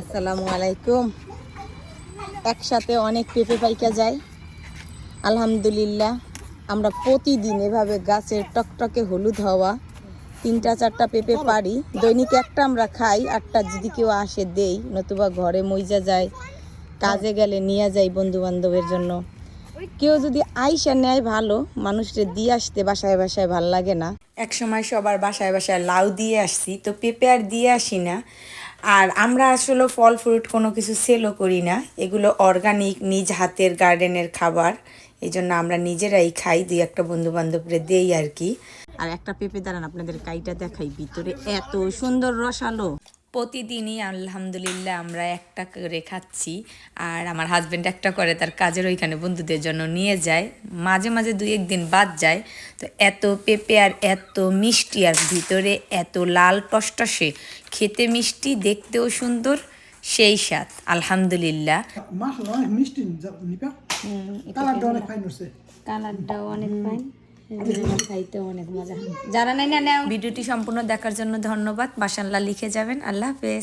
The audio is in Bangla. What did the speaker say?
আসসালামু আলাইকুম। একসাথে অনেক পেঁপে পাইকা যায়। আলহামদুলিল্লাহ, আমরা প্রতিদিন এভাবে গাছের টকটকে হলুদ হওয়া, তিনটা, চারটা পেঁপে পারি দৈনিক একটা আমরা খাই, আটটা যদি কেউ আসে দেই, নতুবা ঘরে মইজা যায়, কাজে গেলে নিয়ে যাই বন্ধু বান্ধবের জন্য। কেউ যদি আইসা নেয় ভালো মানুষকে দিয়ে আসতে বাসায় বাসায় ভালো লাগে না। এক সময় সবার বাসায় বাসায় লাউ দিয়ে আসছি, তো পেঁপে আর দিয়ে আসি না। আর আমরা আসলে ফল ফ্রুট কোনো কিছু সেলও করি না। এগুলো অর্গানিক নিজ হাতের গার্ডেনের খাবার। এই জন্য আমরা নিজেরাই খাই, দুই একটা বন্ধু বান্ধবরে দেই আর কি। আর একটা পেঁপে, দাঁড়ান, আপনাদের কাইটা দেখাই, ভিতরে এত সুন্দর রসালো। প্রতিদিনই আলহামদুলিল্লাহ আমরা একটা করে খাচ্ছি। আর আমার হাজব্যান্ড একটা করে তার কাজের ওইখানে বন্ধুদের জন্য নিয়ে যায়। মাঝে মাঝে দুই একদিন বাদ যায়। তো এত পেঁপে আর এত মিষ্টি আর ভিতরে এত লাল টসটসে খেতে মিষ্টি দেখতেও সুন্দর সেই স্বাদ। আলহামদুলিল্লাহ। কালারটা অনেক ফাইন খাইতে অনেক মজা। যারা নাই না ভিডিওটি সম্পূর্ণ দেখার জন্য ধন্যবাদ। বাসাল্লাহ লিখে যাবেন। আল্লাহ হাফেজ।